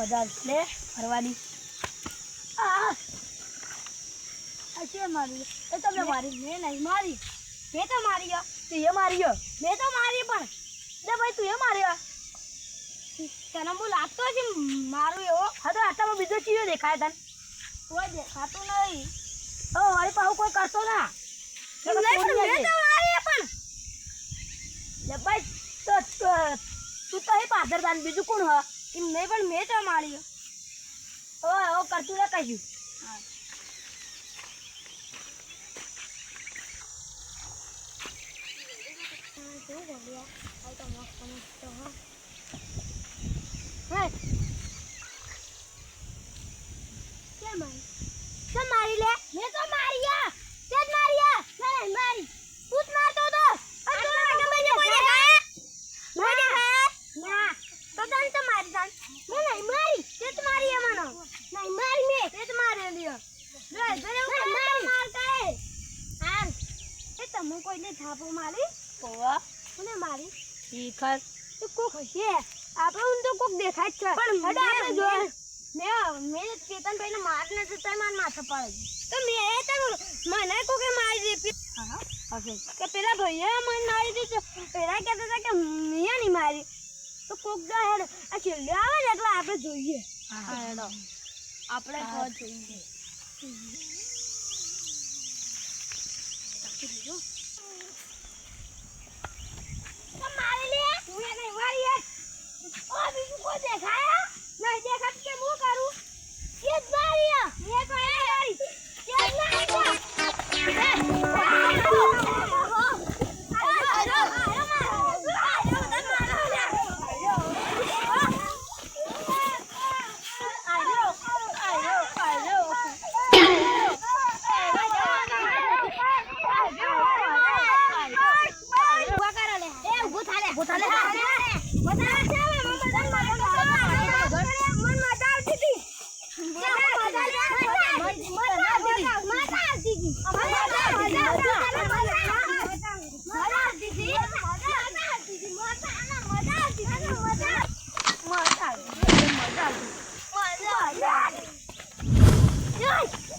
મજા આવશે. લે ફરવાની. છે મારી. એ તમને મારી. મેં નહીં મારી. મેં તો મારી તું એ મારી મેં તો મારી પણ. લે ભાઈ તું એ મારી તને હું લાગતો છે મારું એવો. હા તો આટલામાં બીજો ચીજો દેખાય તને. કોઈ દેખાતું નહીં. ઓ મારી પાસે કોઈ કરતો ના. ભાઈ તો તો તું તાન બીજું કોણ હ? નહીં, પણ મેં તો મારી. ઓ ઓ કરતું લે કહીશું મારી લે. મેં તો મારી યા તે જ મારી યા નહીં મારી તું જ મારતો તો અને તું મને મને કોઈ દેખાય કોઈ દેખાય ના તો તને તો મારી જાન. મેં નહીં મારી. તે મારી એ નહીં મારી મેં તે મારી લ્યો. જો ઘરે મારી માર એ તમે કોઈને થાપો મારી? શીખર તો કોક હશે આપણે તો કોક દેખાય છે. પણ હડો આપણે મેં ચેતન ભાઈને માર ને જતા માર માથે પડે તો મેં એ તો મને કોકે મારી દે કે પેલા ભૈયા મને મારી દીધી પેલા કહેતા હતા કે મેં નહીં મારી. કોક દા હેડ આ છેલ્લે આવે ને એટલે આપણે જોઈએ. હેડો. આપણે તો જોઈએ. પોતાને Yes!